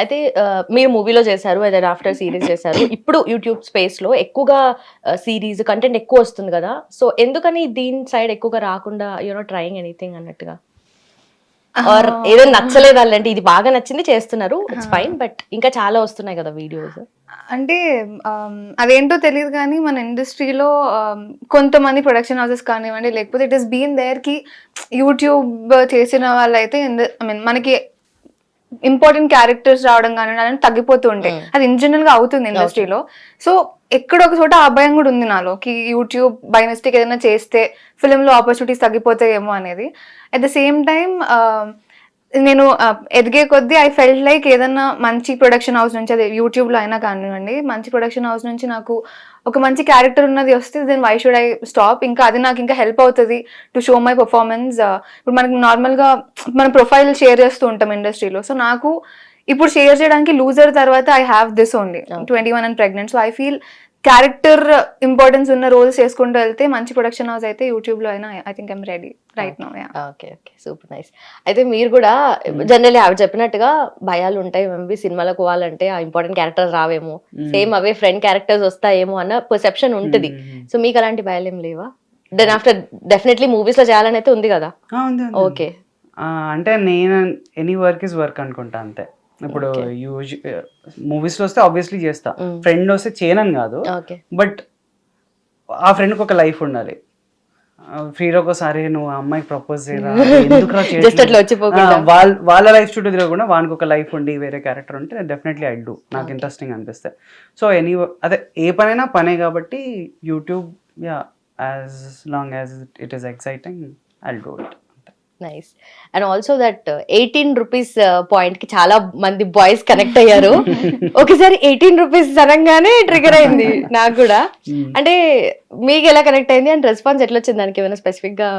అయితే మీరు మూవీలో చేశారు అదే ఆఫ్టర్ సిరీస్ చేశారు. ఇప్పుడు యూట్యూబ్ స్పేస్లో ఎక్కువగా సిరీస్ కంటెంట్ ఎక్కువ వస్తుంది కదా. సో ఎందుకని దీని సైడ్ ఎక్కువగా రాకుండా యూనో ట్రయింగ్ ఎనీథింగ్ అన్నట్టుగా? ఆర్ ఏదో నచ్చలేదు అలాంటి ఇది బాగా నచ్చింది చేస్తున్నారు ఇట్స్ ఫైన్ బట్ ఇంకా చాలా వస్తున్నాయి కదా వీడియోస్ అంటే అదేంటో తెలియదు కానీ మన ఇండస్ట్రీలో కొంతమంది ప్రొడక్షన్ హౌసెస్ కానివ్వండి లేకపోతే ఇట్ ఇస్ బీన్ దేర్కి యూట్యూబ్ చేసిన వాళ్ళైతే ఐ మీన్ మనకి ఇంపార్టెంట్ క్యారెక్టర్స్ రావడం కానీ తగ్గిపోతూ ఉంటాయి అది ఇన్ జనరల్గా అవుతుంది ఇండస్ట్రీలో. సో ఎక్కడ ఒక చోట ఆ భయం కూడా ఉంది నాలో. కి యూట్యూబ్ బై మిస్టేక్ ఏదైనా చేస్తే ఫిలిం లో ఆపర్చునిటీస్ తగ్గిపోతాయేమో అనేది. అట్ ద సేమ్ టైం నేను ఎదిగే కొద్దీ ఐ ఫెల్ట్ లైక్ ఏదన్నా మంచి ప్రొడక్షన్ హౌస్ నుంచి అదే యూట్యూబ్లో అయినా కానివ్వండి మంచి ప్రొడక్షన్ హౌస్ నుంచి నాకు ఒక మంచి క్యారెక్టర్ ఉన్నది వస్తే then why should I stop ఇంకా అది నాకు ఇంకా హెల్ప్ అవుతుంది టు షో మై పర్ఫార్మెన్స్ ఇప్పుడు మనకి నార్మల్గా మన ప్రొఫైల్ షేర్ చేస్తూ ఉంటాం ఇండస్ట్రీలో సో నాకు ఇప్పుడు షేర్ చేయడానికి లూజర్ తర్వాత I have this only twenty one and pregnant so I feel character importance ఉన్న రోల్స్ చేసుకుంటూ వెళ్తే మంచి ప్రొడక్షన్ హౌస్ అయితే యూట్యూబ్లో అయినా I think I'm ready right no yeah okay okay super nice అయితే మీరు కూడా జనరల్లీ ఆవిడ చెప్పినట్టుగా భయాలు ఉంటాయి మేబీ సినిమాలకు పోవాలంటే ఆ ఇంపార్టెంట్ క్యారెక్టర్స్ రావేమో. సేమ్ అవే ఫ్రెండ్ క్యారెక్టర్స్ వస్తాయేమో అన్న పర్సెప్షన్ ఉంటుంది. సో మీకు అలాంటి భయాలు ఏం లేవా? దెన్ ఆఫ్టర్ డెఫినెట్లీ మూవీస్లో చేయాలని అయితే ఉంది కదా? ఆ, ఉంది, ఉంది. ఓకే అంటే నేను ఎనీ వర్క్ ఇస్ వర్క్ అనుకుంటా అంతే. ఇప్పుడు యూజ్ మూవీస్లో వస్తే ఆబ్వియస్లీ చేస్తా. ఫ్రెండ్ వస్తే చేయనని కాదు. బట్ ఆ ఫ్రెండ్కి ఒక లైఫ్ ఉండాలి. ఫ్రీలో ఒకసారి నువ్వు ఆ అమ్మాయికి ప్రపోజ్ చేయరా. వాళ్ళ వాళ్ళ లైఫ్ చుట్టూ తిరగకుండా వానికి ఒక లైఫ్ ఉండి వేరే క్యారెక్టర్ ఉంటే డెఫినెట్లీ ఐ డూ నాకు ఇంట్రెస్టింగ్ అనిపిస్తే సో ఎనీ అదే ఏ పనైనా పనే కాబట్టి YouTube yeah as long as it is exciting I do it nice and also that eighteen rupees పాయింట్కి చాలా మంది బాయ్స్ కనెక్ట్ అయ్యారు. ఒకసారి ఎయిటీన్ రూపీస్ అనగానే ట్రిగర్ అయింది నాకు కూడా. అంటే మీకు ఎలా కనెక్ట్ అయింది అండ్ రెస్పాన్స్ ఎట్లా వచ్చింది దానికి ఏమైనా స్పెసిఫిక్గా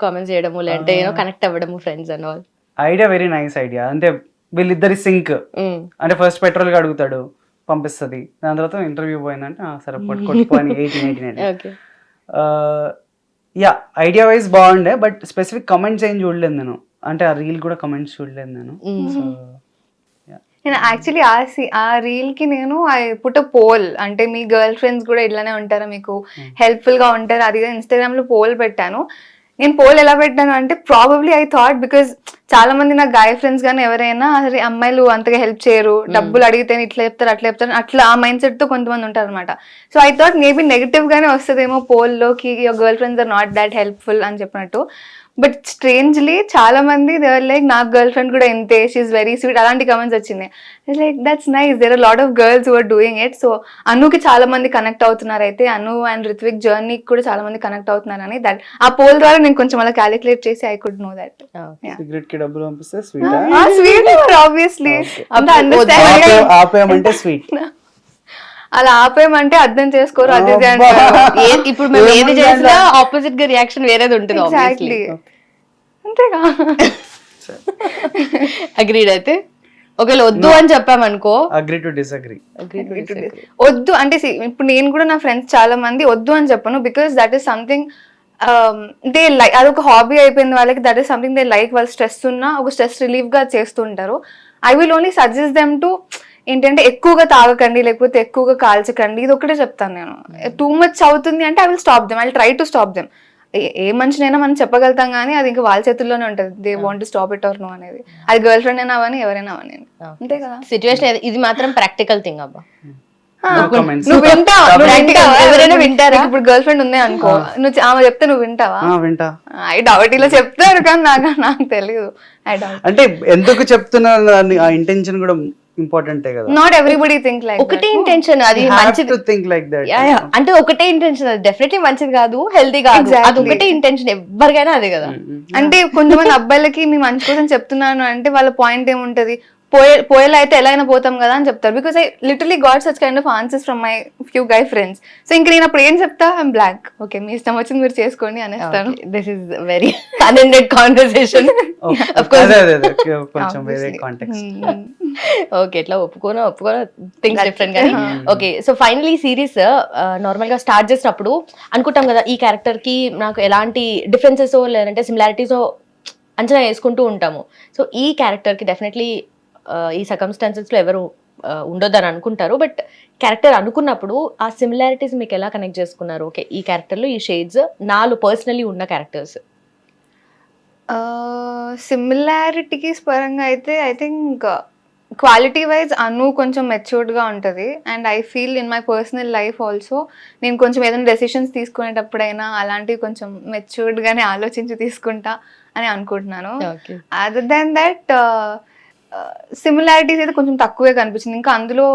కామెంట్స్ చేయడము లేదంటే ఏమో కనెక్ట్ అవ్వడము friends and all idea very nice idea అంటే వీళ్ళిద్దరి సింక్ అంటే ఫస్ట్ పెట్రోల్గా అడుగుతాడు పంపిస్తుంది. దాని తర్వాత ఇంటర్వ్యూ పోయిందంటే "ఆ, సరే పట్టు కొట్టుకోని eighteen eighty nine okay yeah idea wise బాగుండే బట్ స్పెసిఫిక్ కమెంట్స్ ఏం చూడలేదు నేను. అంటే ఆ రీల్ కూడా కమెంట్స్ చూడలేదు నేను. సో నేను యాక్చువల్లీ ఆ సి- ఆ రీల్కి నేను ఐ పుట్ పోల్. అంటే మీ గర్ల్ ఫ్రెండ్స్ కూడా ఇట్లానే ఉంటారా మీకు హెల్ప్ఫుల్గా ఉంటారు అది ఇన్స్టాగ్రామ్లో పోల్ పెట్టాను. నేను పోల్ ఎలా పెట్టాను అంటే ప్రాబబ్లీ ఐ థాట్ బికాజ్ చాలా మంది నా గాయ ఫ్రెండ్స్ కానీ ఎవరైనా అసలు అమ్మాయిలు అంతగా హెల్ప్ చేయరు డబ్బులు అడిగితే ఇట్లా చెప్తారు అట్లా చెప్తారు అట్లా ఆ మైండ్ సెట్తో కొంతమంది ఉంటారు అనమాట so I thought maybe negative గానే వస్తుందేమో పోల్లోకి your girl friends are not that helpful అని చెప్పినట్టు. బట్ స్ట్రేంజ్లీ చాలా మంది దేవర్ లైక్ నాకు గర్ల్ ఫ్రెండ్ కూడా ఇంతే. షీఈ్ వెరీ స్వీట్ అలాంటి కమెంట్స్ వచ్చినాయి like that's nice there are lot of girls are doing it so అనుకి చాలా మంది కనెక్ట్ అవుతున్నారు అయితే అను అండ్ రిత్విక్ జర్నీకి కూడా చాలా మంది కనెక్ట్ అవుతున్నారు అని దట్ ఆ పోల్ ద్వారా నేను కొంచెం అలా క్యాలిక్యులేట్ చేసి ఐ కుడ్ నో దట్ సిగరెట్కి డబ్బులు పంపిస్తే స్వీట్ స్వీట్ ఆబ్వియస్లీ స్వీట్ అలా ఆపేయమంటే అర్థం చేసుకోరు అది ఇప్పుడు మేము ఏది చేసినా ఆపోజిట్గా రియాక్షన్ వేరేది ఉంటుంది అంతేగా? అగ్రీడ్ అయితే. ఒకవేళ వద్దు అని చెప్పామనుకో. Agree to disagree disagree. వద్దు అంటే ఇప్పుడు నేను కూడా నా ఫ్రెండ్స్ చాలా మంది వద్దు అని చెప్పను because that is something they like అదొక హాబీ అయిపోయింది వాళ్ళకి that is something they like వాళ్ళు స్ట్రెస్ ఉన్నా ఒక స్ట్రెస్ రిలీఫ్గా చేస్తుంటారు. I will only suggest them to ఏంటంటే ఎక్కువగా తాగకండి లేకపోతే ఎక్కువగా కాల్చకండి ఇది ఒకటే చెప్తాను నేను. టూ మచ్ అవుతుంది అంటే I will stop them I try to stop them ఏ మనిషినైనా మనం చెప్పగలుగుతాం కానీ అది ఇంకా వాళ్ళ చేతుల్లోనే ఉంటుంది. They want to stop it or no అనేది. అది గర్ల్ ఫ్రెండ్ అయినా అవని ఎవరైనా అవని. అంతే కదా? సిచ్యువేషన్ ఇది మాత్రం ప్రాక్టికల్ థింగ్ అబ్బా. నువ్వు వింటావా? ఎవరైనా వింటారా? ఇప్పుడు గర్ల్ ఫ్రెండ్ ఉంది అనుకో. నువ్వు ఆమె చెప్తే నువ్వు వింటావా? వింటా. ఐ డౌట్ ఇలా చెప్తారు కానీ నాకు నాకు తెలియదు ఐ డౌట్ అంటే ఎందుకు చెప్తున్నా ఆ ఇంటెన్షన్ కూడా ఇంపార్టెంటే కదా. నాట్ ఎవ్రీబడి థింక్ లైక్ ఒకటే ఇంటెన్షన్ అది మంచిది. Think like that. అంటే ఒకటే ఇంటెన్షన్ అది డెఫినెట్లీ మంచిది కాదు హెల్తీ కాదు. అది ఒకటే ఇంటెన్షన్ ఎవరికైనా అదే కదా. అంటే కొంతమంది అబ్బాయిలకి మీ మంచి కోసం చెప్తున్నాను అంటే వాళ్ళ పాయింట్ ఏముంటది? పోయే పోయేలా అయితే ఎలా అయినా పోతాం కదా అని చెప్తారు. Because I literally got such kind of answers from my few guy friends so ఇంక నేను అప్పుడు ఏం చెప్తా? ఐమ్ బ్లాక్ ఓకే మీ ఇష్టం వచ్చింది మీరు చేసుకోండి అనేస్తాను. This is very unended conversation. Okay ఎట్లా ఒప్పుకోను ఒప్పుకోను? థింగ్స్ డిఫరెంట్ కానీ ఓకే సో ఫైనలీ సిరీస్ నార్మల్గా స్టార్ట్ చేసినప్పుడు అనుకుంటాం కదా ఈ క్యారెక్టర్కి నాకు ఎలాంటి డిఫరెన్సెస్ లేదంటే సిమిలారిటీస్ అంచనా వేసుకుంటూ ఉంటాము. సో ఈ క్యారెక్టర్కి డెఫినెట్లీ ఈ circumstances లో ఎవరు ఉండొద్దని అనుకుంటారు. బట్ క్యారెక్టర్ అనుకున్నప్పుడు ఆ సిమిలారిటీస్ మీకు ఎలా కనెక్ట్ చేసుకున్నారు? ఓకే ఈ క్యారెక్టర్లో ఈ షేడ్స్ నాలుగు పర్సనలీ ఉన్న క్యారెక్టర్స్ సిమిలారిటీస్ పరంగా అయితే I think quality wise Anu కొంచెం మెచ్యూర్డ్గా ఉంటుంది. And I feel in my personal life also నేను కొంచెం ఏదైనా డెసిషన్స్ తీసుకునేటప్పుడైనా అలాంటివి కొంచెం మెచ్యూర్డ్గానే ఆలోచించి తీసుకుంటా అని అనుకుంటున్నాను. Okay other than that similarities అయితే కొంచెం తక్కువే కనిపించింది. ఇంకా అందులో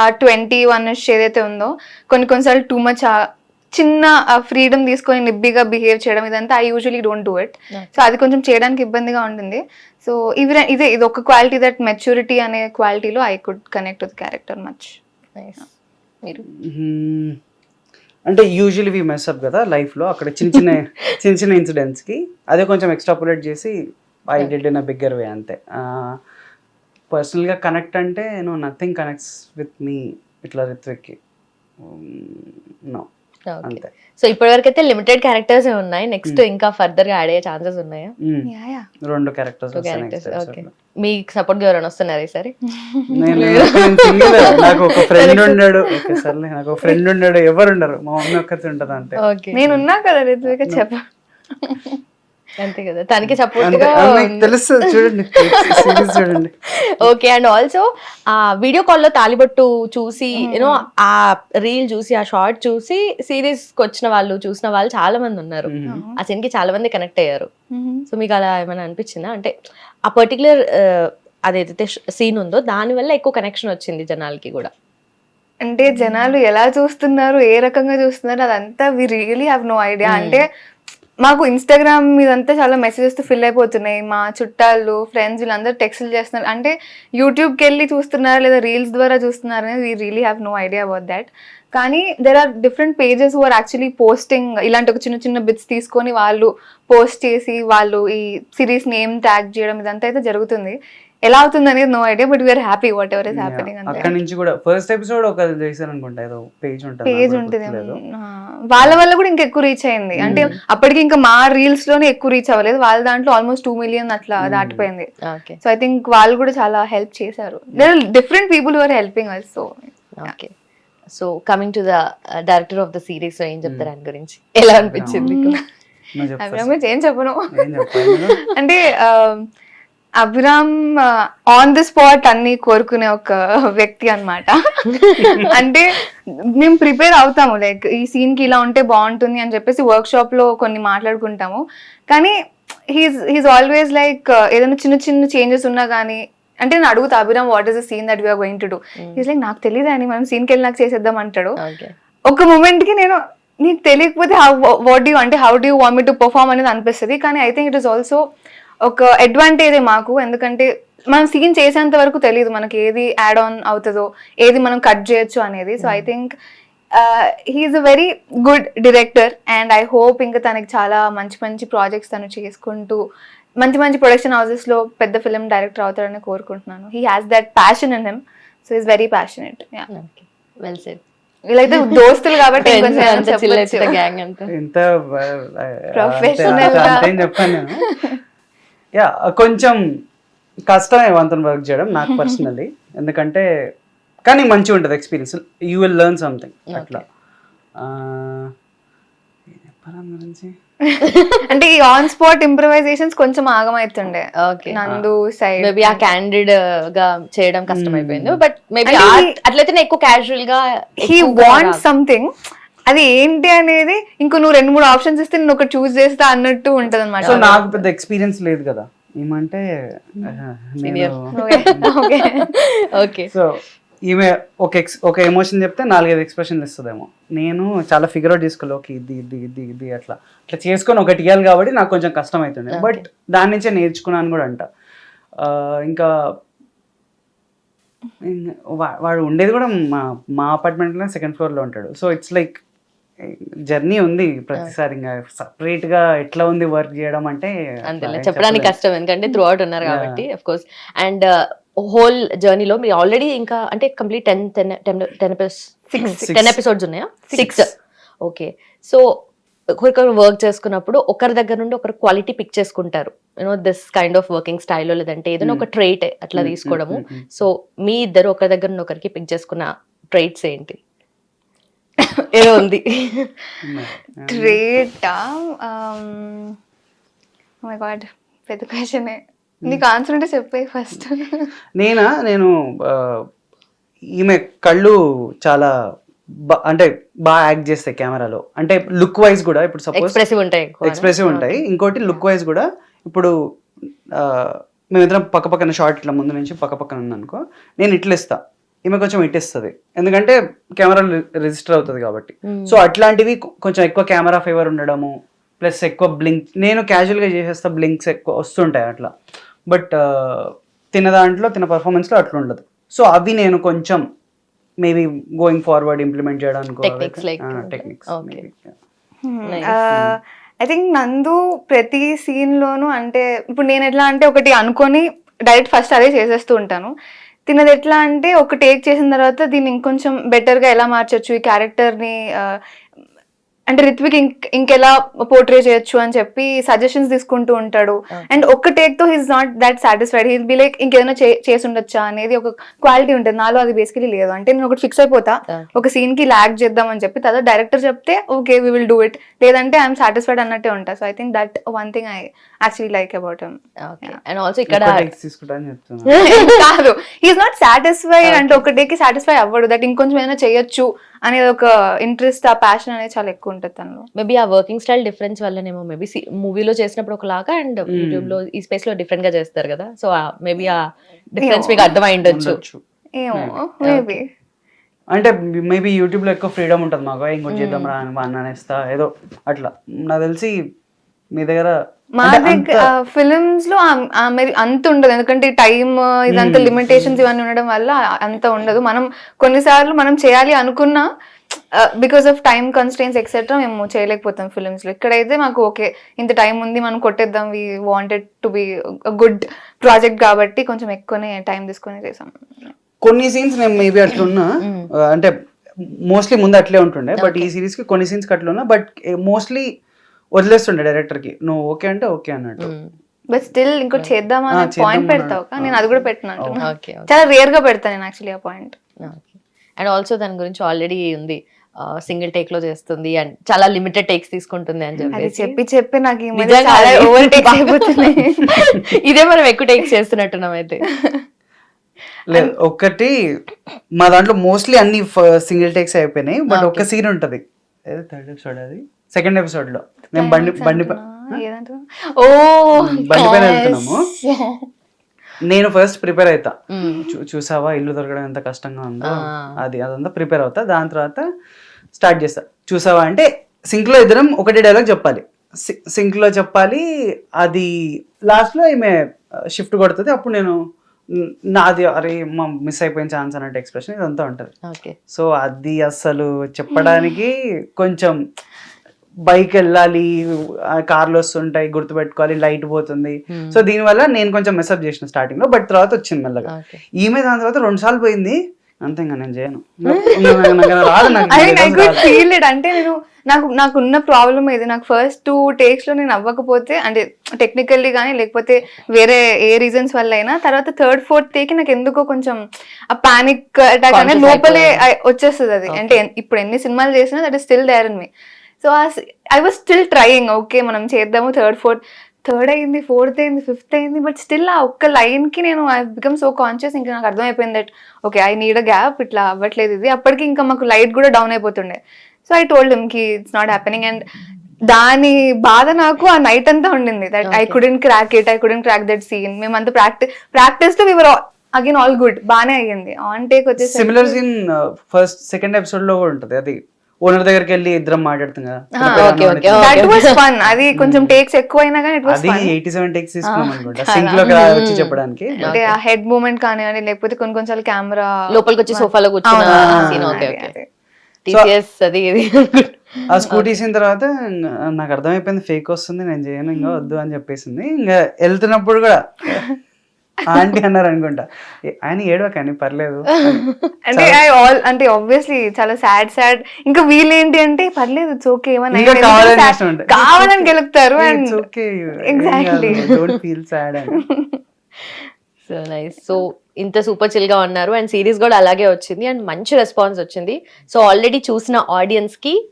ఆ ట్వంటీ వన్ ఏదైతే ఉందో కొన్ని కొన్నిసార్లు టూ మచ్ చిన్న ఫ్రీడమ్ తీసుకొని నిబ్బిగా బిహేవ్ చేయడం ఇదంతా I usually don't do it so అది కొంచెం చేయడానికి ఇబ్బందిగా ఉంటుంది. సో ఇవి ఇదే ఇది ఒక క్వాలిటీ దట్ మెచ్యూరిటీ అనే క్వాలిటీలో I could connect with character much మీరు. అంటే యూజువలీ వి మెస్ అప్ కదా లైఫ్లో అక్కడ చిన్న చిన్న చిన్న చిన్న ఇన్సిడెంట్స్కి అదే కొంచెం ఎక్స్ట్రాపులేట్ చేసి I did in a bigger way అంతే. పర్సనల్గా కనెక్ట్ అంటే no nothing connects with me ఇట్లా రిత్విక్కి. నో అంతే. సో ఇప్పటివరకు అయితే లిమిటెడ్ క్యారెక్టర్స్ ఉన్నాయి. నెక్స్ట్ ఇంకా ఫర్దర్గా యాడ్ అయ్యే ఛాన్సెస్ ఉన్నాయా? మ్మ్. Yeah yeah. రెండు క్యారెక్టర్స్ క్యారెక్టర్స్ ఓకే. మీకు సపోర్ట్ ఎవరైనా వస్తున్నారు ఈసారి? నేను నేను. నాకు ఒక ఫ్రెండ్ ఉన్నాడు. ఓకే సర్లే. నాకు ఒక ఫ్రెండ్ ఉన్నాడు. ఎవరు ఉండరు మా మమ్మీ ఒక్కటి ఉంటుంది అంతే ఓకే. నేనున్నా కదా రిత్విక చెప్ప. అంతే కదా. తనకి సపోర్ట్ తెలుస్తుంది చూడండి సిరీస్ చూడండి. ఓకే అండ్ ఆల్సో ఆ వీడియో కాల్లో తాలిబొట్టు చూసి యూనో ఆ రీల్ చూసి ఆ షార్ట్ చూసి సీరీస్కి వచ్చిన వాళ్ళు చూసిన వాళ్ళు చాలా మంది ఉన్నారు. ఆ scene కి చాలా మంది కనెక్ట్ అయ్యారు. సో మీకు అలా ఏమైనా అనిపించిందా? అంటే ఆ పర్టికులర్ అదైతే సీన్ ఉందో దాని వల్ల ఎక్కువ కనెక్షన్ వచ్చింది జనాలకి కూడా. అంటే జనాలు ఎలా చూస్తున్నారు ఏ రకంగా చూస్తున్నారు అదంతా we really have no idea అంటే మాకు ఇన్స్టాగ్రామ్ మీదంతా చాలా మెసేజెస్ ఫిల్ అయిపోతున్నాయి. మా చుట్టాలు ఫ్రెండ్స్ వీళ్ళందరూ టెక్స్ట్లు చేస్తున్నారు. అంటే యూట్యూబ్కి వెళ్ళి చూస్తున్నారా లేదా రీల్స్ ద్వారా చూస్తున్నారు అనేది we really have no idea about that కానీ there are different pages are actually posting ఇలాంటి ఒక చిన్న చిన్న బిట్స్ తీసుకొని వాళ్ళు పోస్ట్ చేసి వాళ్ళు ఈ సిరీస్ నేమ్ ట్యాగ్ చేయడం ఇదంతా అయితే జరుగుతుంది. ఎలా అవుతుంది అనేది no idea but we're happy whatever is happening అంతే అక్కడ నుంచి కూడా ఫస్ట్ ఎపిసోడ్ ఒక చేశాను అనుకుంటా ఏదో పేజ్ ఉంటుంది పేజ్ ఉంటుంది. ఆ, వాళ్ళ వల్ల కూడా ఇంకా ఎక్కువ రీచ్ అయింది. అంటే అప్పటికి ఇంకా మా రీల్స్లోనే ఎక్కువ రీచ్ అవ్వలేదు వాళ్ళ దాంట్లో ఆల్మోస్ట్ టూ మిలియన్ అట్లా దాటిపోయింది. ఓకే సో ఐ థింక్ వాళ్ళు కూడా చాలా హెల్ప్ చేశారు. There are different people are helping us so okay so coming to the director of the series ఏం చెప్తారు ఆయన గురించి? ఎలా అనిపించింది ఏం చెప్పను? అంటే ఆ, అభిరామ్ ఆన్ ది స్పాట్ అన్ని కోరుకునే ఒక వ్యక్తి అన్నమాట. అంటే మేము ప్రిపేర్ అవుతాము లైక్ ఈ సీన్కి ఇలా ఉంటే బాగుంటుంది అని చెప్పేసి వర్క్ షాప్లో కొన్ని మాట్లాడుకుంటాము. కానీ హీస్ హీస్ ఆల్వేస్ లైక్ ఏదైనా చిన్న చిన్న చేంజెస్ ఉన్నా కానీ అంటే నేను అడుగుతా Abhiram what is the scene that we're going to do is like నాకు తెలియదు అని మనం సీన్కి వెళ్ళి నాకు చేసేద్దాం అంటాడు. ఒక మూమెంట్కి నేను నీకు తెలియకపోతే హౌ వాట్ యూ అంటే how do want me to perform అనేది అనిపిస్తుంది. కానీ I think it is also ఒక అడ్వాంటేజ్ మాకు ఎందుకంటే మనం సీన్ చేసేంత వరకు తెలియదు మనకి ఏది యాడ్ ఆన్ అవుతుందో ఏది మనం కట్ చేయొచ్చు అనేది. So I think he is a very good director and I hope ఇంకా తనకి చాలా మంచి మంచి ప్రాజెక్ట్స్ తను చేసుకుంటూ మంచి మంచి ప్రొడక్షన్ హౌసెస్లో పెద్ద ఫిల్మ్ డైరెక్టర్ అవుతాడని కోరుకుంటున్నాను. He has that passion in him so is very passionate well said వీళ్ళైతే దోస్తులు కాబట్టి ఇంత. అంతేం చెప్పాను యా కొంచెం కష్టమే వంతన వర్క్ చేయడం నాకు పర్సనలీ ఎందుకంటే కానీ మంచిగా ఉంటుంది experience you will learn something అట్లా. గురించి? అంటే ఈ ఆన్ స్పాట్ ఇంప్రవైజేషన్స్ కొంచెం ఆగమైతుండే. ఓకే నందు సైడ్ మేబీ ఆ క్యాండిడ్గా చేయడం కష్టం అయిపోయింది బట్ మేబీ అట్లయితే ఎక్కువ క్యాజువల్గా హీ వాంట్. సంథింగ్ అది ఏంటి అనేది ఇంకో నువ్వు రెండు మూడు ఆప్షన్స్ ఇస్తే నేను ఒకటి చూస్ చేస్తా అన్నట్టు ఉంటది అనమాట సో నాకు పెద్ద ఎక్స్పీరియన్స్ లేదు కదా. ఏమంటే. నేను ఓకే. ఓకే. సో ఈమె ఒక ఎక్స్ ఒక ఎమోషన్ చెప్తే నాలుగైదు ఎక్స్ప్రెషన్లు ఇస్తుందేమో. నేను చాలా ఫిగర్ అవుట్ చేసుకోవాలి. ఓకే ఇది ఇది ఇది ఇది అట్లా. అట్లా చేసుకొని ఒకటి ఇవ్వాలి కాబట్టి నాకు కొంచెం కష్టం అవుతుండే బట్ దాని నుంచే నేర్చుకున్నాను కూడా అంట. ఇంకా వాడు ఉండేది కూడా మా మా అపార్ట్మెంట్లో సెకండ్ ఫ్లోర్లో ఉంటాడు. సో ఇట్స్ లైక్ జర్నీ ఉంది ప్రతిసారి ఇంకా separate గా ఎట్లా ఉంది వర్క్ చేయడం అంటే అంతేలే చెప్పడానికి. కష్టం ఎందుకంటే త్రూ అవుట్ ఉన్నారు కాబట్టి అఫ్ కోర్స్ అండ్ హోల్ జర్నీలో మీరు ఆల్రెడీ ఇంకా అంటే complete ten ten ten ten ten episodes ఉన్నాయా? సిక్స్ ఓకే సో ఒకరికొకరు వర్క్ చేసుకున్నప్పుడు ఒకరి దగ్గర నుండి ఒకరు క్వాలిటీ పిక్ చేసుకుంటారు. You know this kind of working స్టైల్లో లేదంటే ఏదైనా ఒక ట్రైట్ అట్లా తీసుకోవడము. సో మీ ఇద్దరు ఒకరి దగ్గర నుండి ఒకరికి పిక్ చేసుకున్న ట్రైట్స్ ఏంటి? ఏదో ఉంది ట్రేట్ మై గాడ్ పెద్ద క్వశ్చనే నీకు ఆన్సర్ ఉంటే చెప్పే ఫస్ట్ నేనా? నేను ఈమె కళ్ళు చాలా అంటే బాగా యాక్ట్ చేస్తాయి కెమెరాలో అంటే లుక్ వైజ్ కూడా ఇప్పుడు సపోజ్ ఎక్స్ప్రెసివ్ ఉంటాయి ఎక్కువ. ఎక్స్ప్రెసివ్ ఉంటాయి. ఇంకోటి లుక్ వైజ్ కూడా ఇప్పుడు ఆ, మేమిద్దరం పక్క పక్కన షార్ట్ ఇట్లా ముందు నుంచి పక్క పక్కన ఉందనుకో నేను ఇట్లా ఇస్తా. ఈమె కొంచెం ఇటు ఇస్తుంది ఎందుకంటే కెమెరా రిజిస్టర్ అవుతుంది కాబట్టి. Hmm. సో అట్లాంటివి కొంచెం ఎక్కువ కెమెరా ఫేవర్ ఉండడము ప్లస్ ఎక్కువ బ్లింక్ నేను క్యాజువల్గా చేసేస్తా బ్లింక్స్ ఎక్కువ వస్తుంటాయి అట్లా. బట్ తిన దాంట్లో తిన పర్ఫార్మెన్స్లో అట్లా ఉండదు. సో అవి నేను కొంచెం మేబీ గోయింగ్ ఫార్వర్డ్ ఇంప్లిమెంట్ చేయడానికి టెక్నిక్స్. ఐ థింక్ నందు ప్రతి సీన్ లోను అంటే ఇప్పుడు నేను ఎట్లా అంటే ఒకటి అనుకొని డైరెక్ట్ ఫస్ట్ అదే చేసేస్తూ ఉంటాను. తినది ఎట్లా అంటే ఒక టేక్ చేసిన తర్వాత దీన్ని ఇంకొంచెం బెటర్గా ఎలా మార్చొచ్చు ఈ క్యారెక్టర్ని అంటే రిత్విక్ ఇంక్ ఇంకెలా పోర్ట్రే చేయొచ్చు అని చెప్పి సజెషన్స్ తీసుకుంటూ ఉంటాడు. అండ్ ఒక్క టేక్తో he's not that satisfied he'll be like ఇంకేదైనా చేసి ఉండొచ్చా అనేది ఒక క్వాలిటీ ఉంటుంది. నాలో అది బేసికలీ లేదు. అంటే నేను ఒకటి ఫిక్స్ అయిపోతా. ఒక సీన్కి లాగ్ చేద్దాం అని చెప్పి తర్వాత డైరెక్టర్ చెప్తే okay we will do it లేదంటే ఐఎమ్ సాటిస్ఫైడ్ అన్నట్టే ఉంటా. So I think that one thing I actually like about him okay and also ఇక్కడ కాదు. ఈజ్ నాట్ సాటిస్ఫైడ్ అంటే ఒక డేకి సాటిస్ఫై అవ్వడు. దట్ ఇంకొంచెం ఏదైనా చేయొచ్చు. అనేది ఒక ఇంట్రెస్ట్ ఆ ప్యాషన్ అనేది చాలా ఎక్కువ ఉంటుంది తనలో. మేబీ ఆ వర్కింగ్ స్టైల్ డిఫరెన్స్ వల్లనేమో మేబీ మూవీలో చేసినప్పుడు ఒకలాగా అండ్ యూట్యూబ్లో ఈ స్పేస్లో డిఫరెంట్గా చేస్తారు కదా. సో మేబీ ఆ డిఫరెన్స్ మీకు అర్థమై ఉండొచ్చు. ఏమో మేబీ అంటే మేబీ యూట్యూబ్లో ఎక్కువ ఫ్రీడమ్ ఉంటుంది మాకు. ఇంకోటి చేద్దాం రా అనేస్తా ఏదో అట్లా. నాకు తెలిసి మీ దగ్గర మా దగ్గర ఫిలిమ్స్లో అంత ఉండదు. ఎందుకంటే టైం ఇదంతా లిమిటేషన్స్ ఇవన్నీ ఉండడం వల్ల అంత ఉండదు. మనం కొన్నిసార్లు మనం చేయాలి అనుకున్నా because of time constraints etcetera మేము చేయలేకపోతాం ఫిలిమ్స్లో. ఇక్కడైతే మాకు ఓకే ఇంత టైం ఉంది మనం కొట్టేద్దాం. We wanted to be good project కాబట్టి కొంచెం ఎక్కువనే టైం తీసుకొని చేసాం. కొన్ని సీన్స్ నేను మేబీ అట్లున్నా అంటే మోస్ట్లీ ముందు అట్లే ఉంటుండే బట్ ఈ సిరీస్కి కొన్ని సీన్స్ అట్లున్నా బట్ మోస్ట్లీ వదిలేస్తుండే డైరెక్టర్కి. నువ్వు ఓకే అంటే ఓకే అన్నట్టు. బట్ స్టిల్ ఇంకోటి చేద్దామా ఆ, అనే చేద్దాం పాయింట్. పెడతావు? నేను అది కూడా పెట్టినా చాలా రేర్గా పెడతాను నేను యాక్చువల్లీ ఆ పాయింట్ అండ్ ఆల్సో దాని గురించి ఆల్రెడీ ఉంది. సింగిల్ టేక్లో చేస్తుంది అండ్ చాలా లిమిటెడ్ టేక్స్ తీసుకుంటుంది అని అది చెప్పేసి. చెప్పి చెప్పి నాకు ఈ మధ్య నిజంగా చాలా అది ఓవర్ టేక్స్ అయిపోతున్నాయి. ఇదే మనం ఎక్కువ టేక్స్ చేస్తున్నట్టున్నాం అయితే. లేదు ఒకటి మా దాంట్లో మోస్ట్లీ అన్ని సింగిల్ టేక్స్ అయిపోయినాయి. బట్ ఒక్క సీన్ ఉంటది. థర్డ్ ఎపిసోడ్ అది? సెకండ్ ఎపిసోడ్లో. మేము బండి బండి? ఓ బండి పైన వెళ్తున్నాము. నేను ఫస్ట్ ప్రిపేర్ అవుతా చూసావా? ఇల్లు దొరకడం ఎంత కష్టంగా ఉందో. అది అదంతా ప్రిపేర్ అవుతా. దాని తర్వాత స్టార్ట్ చేస్తా. చూసావా అంటే సింక్లో ఇద్దరం ఒకటి డైలాగ్ చెప్పాలి. సింక్లో చెప్పాలి. అది లాస్ట్లో ఈమె షిఫ్ట్ కొడుతుంది. అప్పుడు నేను "న- నాది అరే మా మిస్ అయిపోయిన ఛాన్స్ అన్నట్టు ఎక్స్ప్రెషన్ ఇదంతా ఉంటది. ఓకే సో అది అసలు చెప్పడానికి కొంచెం బైక్ వెళ్ళాలి కార్లు వస్తుంటాయి గుర్తుపెట్టుకోవాలి లైట్ పోతుంది. సో దీనివల్ల నేను కొంచెం మెసేజ్ చేసిన స్టార్టింగ్లో బట్ తర్వాత వచ్చింది మెల్లగా. ఈమె దాని తర్వాత రెండు సార్లు పోయింది అంతే ఇంకా నేను చేయను. ఫీల్ ఇట్ అంటే నేను నాకు నాకు ఉన్న ప్రాబ్లమ్ ఇది నాకు ఫస్ట్ టూ టేక్స్లో నేను అవ్వకపోతే అంటే టెక్నికల్లీ కానీ లేకపోతే వేరే ఏ రీజన్స్ వల్ల అయినా తర్వాత థర్డ్ ఫోర్త్ టేక్ నాకు ఎందుకో కొంచెం ఆ పానిక్ అటాక్ అనేది లోపలే వచ్చేస్తుంది అది. అంటే ఇప్పుడు ఎన్ని సినిమాలు చేసినా that is still there in me so I was still trying okay మనం చేద్దాము థర్డ్ ఫోర్త్ థర్డ్ అయింది ఫోర్త్ అయింది ఫిఫ్త్ అయింది బట్ స్టిల్ ఆ ఒక్క లైన్కి నేను ఐ బికమ్ సో కాన్షియస్ ఇంకా నాకు అర్థమైపోయింది that okay I need a gap ఇట్లా అవ్వట్లేదు ఇది. అప్పటికి ఇంకా మాకు లైట్ కూడా డౌన్ అయిపోతుండే. సో ఐ టోల్డ్ హిమ్కి ఇట్స్ నాట్ హ్యాపెనింగ్ అండ్ దాని బాధ నాకు ఆ నైట్ అంతా ఉండింది that I couldn't crack it I couldn't crack that scene మేమంతా practice ప్రాక్టీస్తో we were again all good బానే అయ్యింది. ఆన్ టేక్ వచ్చేసి సిమిలర్ సీన్ ఫస్ట్ సెకండ్ ఎపిసోడ్లో కూడా ఉంటది అది. ఓనర్ దగ్గరికి వెళ్ళి ఇద్దరం మాట్లాడుతాం కదా. okay, okay. That was fun అది కొంచెం టేక్స్ ఎక్కువ అయినా కానీ ఇట్ వాస్ అది ఎయిటీ సెవెన్ టెక్స్ తీసుకున్నాం అనుకుంటా. సింక్లో వచ్చి చెప్పడానికి. అంటే ఆ హెడ్ మూమెంట్ కానివ్వండి లేకపోతే కొన్ని కొన్నిసార్లు కెమెరా లోపలికి వచ్చి సోఫాలో కూర్చున్న సీన్ ఓకే ఓకే టీసీఎస్ అది ఇది. ఆ స్కూటీ తీసిన తర్వాత నాకు అర్థమైపోయింది ఫేక్ వస్తుంది నేను చేయను ఇంకా వద్దు అని చెప్పేసింది. ఇంకా వెళ్తున్నప్పుడు కూడా ఆంటీ అన్నారు అనుకుంటా. ఆయన ఏడవకని పర్లేదు. అంటే ఐ ఆల్ అంటే ఆబ్వియస్లీ చాలా సాడ్ సాడ్ ఇంకా వీళ్ళేంటి అంటే పర్లేదు ఏమన్నా అయినా కావాలని గెలుపుతారు అండ్. డోంట్ ఫీల్ సాడ్ అని. సో నైస్ సో ఇంత సూపర్ చిల్గా ఉన్నారు అండ్ సిరీస్ కూడా అలాగే వచ్చింది అండ్ మంచి రెస్పాన్స్ వచ్చింది. సో ఆల్రెడీ చూసిన ఆడియన్స్కి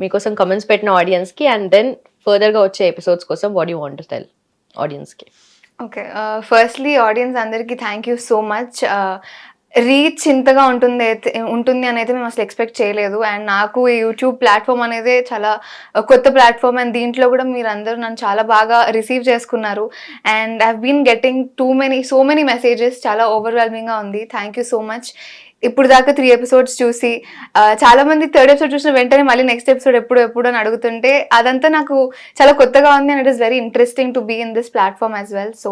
మీకోసం కమెంట్స్ పెట్టిన ఆడియన్స్కి అండ్ దెన్ ఫర్దర్గా వచ్చే ఎపిసోడ్స్ కోసం వాట్ యూ వాంట్ టెల్ ఆడియన్స్కి? ఓకే ఫస్ట్లీ ఆడియన్స్ అందరికీ thank you so much reach ఇంతగా ఉంటుంది అయితే ఉంటుంది అని అయితే మేము అసలు ఎక్స్పెక్ట్ చేయలేదు. అండ్ నాకు ఈ యూట్యూబ్ ప్లాట్ఫామ్ అనేది చాలా కొత్త ప్లాట్ఫామ్ అండ్ దీంట్లో కూడా మీరు అందరూ నన్ను చాలా బాగా రిసీవ్ చేసుకున్నారు. And I been getting too many so many messages చాలా ఓవర్వెల్మింగ్గా ఉంది. థ్యాంక్ యూ సో మచ్ ఇప్పుడు దాకా త్రీ ఎపిసోడ్స్ చూసి చాలా మంది థర్డ్ ఎపిసోడ్ చూసిన వెంటనే మళ్ళీ నెక్స్ట్ ఎపిసోడ్ ఎప్పుడు ఎప్పుడు అని అడుగుతుంటే అదంతా నాకు చాలా కొత్తగా ఉంది and it is very interesting to be in this platform as well so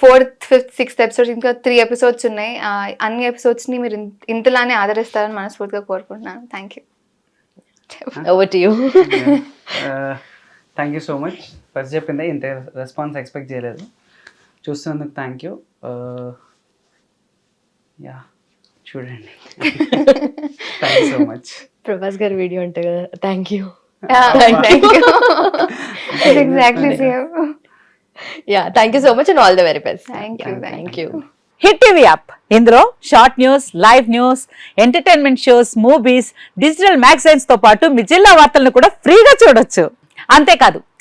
fourth fifth sixth episodes ఇంకా త్రీ ఎపిసోడ్స్ ఉన్నాయి. ఆ, అన్ని ఎపిసోడ్స్ని మీరు ఇంతలానే ఆదరిస్తారని మనస్ఫూర్తిగా కోరుకుంటున్నాను. Thank you over to you thank you so much first చెప్పిందే ఇంత రెస్పాన్స్ ఎక్స్పెక్ట్ చేయలేదు. చూస్తున్నందుకు థ్యాంక్ యూ యా చూడండి. సో మచ్ ప్రభాస్ గారి వీడియో అంటే కదా thank you you exactly same yeah thank you so much and all the very best thank you thank thank you hit TV app ఇందులో short news live news entertainment shows movies digital మ్యాగజైన్స్తో పాటు మీ జిల్లా వార్తలను కూడా ఫ్రీగా చూడొచ్చు. అంతేకాదు